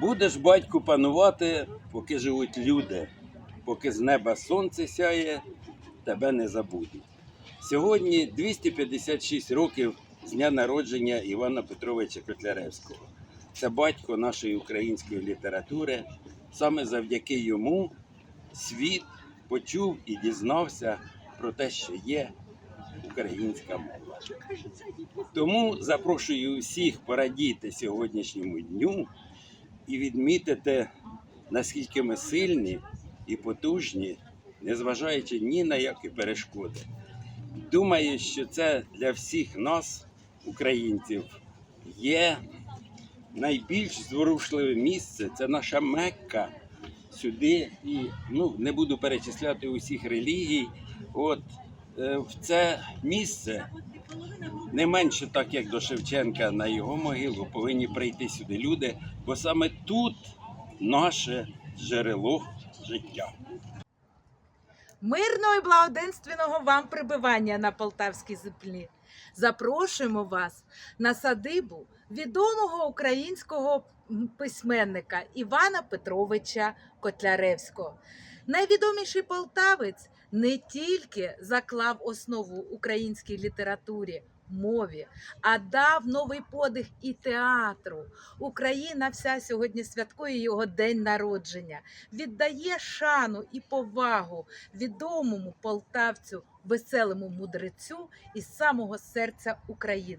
Будеш батьку панувати, поки живуть люди, поки з неба сонце сяє, тебе не забудуть. Сьогодні 256 років з дня народження Івана Петровича Котляревського. Це батько нашої української літератури. Саме завдяки йому світ почув і дізнався про те, що є українська мова. Тому запрошую усіх порадіти сьогоднішньому дню і відмітити, наскільки ми сильні і потужні, незважаючи ні на які перешкоди. Думаю, що це для всіх нас, українців, є найбільш зворушливе місце. Це наша Мекка. Сюди і ну не буду перечисляти усіх релігій. От в це місце не менше так, як до Шевченка на його могилу, повинні прийти сюди люди, бо саме тут наше джерело життя. Мирного і благоденственного вам прибивання на полтавській землі. Запрошуємо вас на садибу відомого українського письменника Івана Петровича Котляревського. Найвідоміший полтавець не тільки заклав основу українській літературі, мові, а дав новий подих і театру. Україна вся сьогодні святкує його день народження, віддає шану і повагу відомому полтавцю, веселому мудрецю із самого серця України.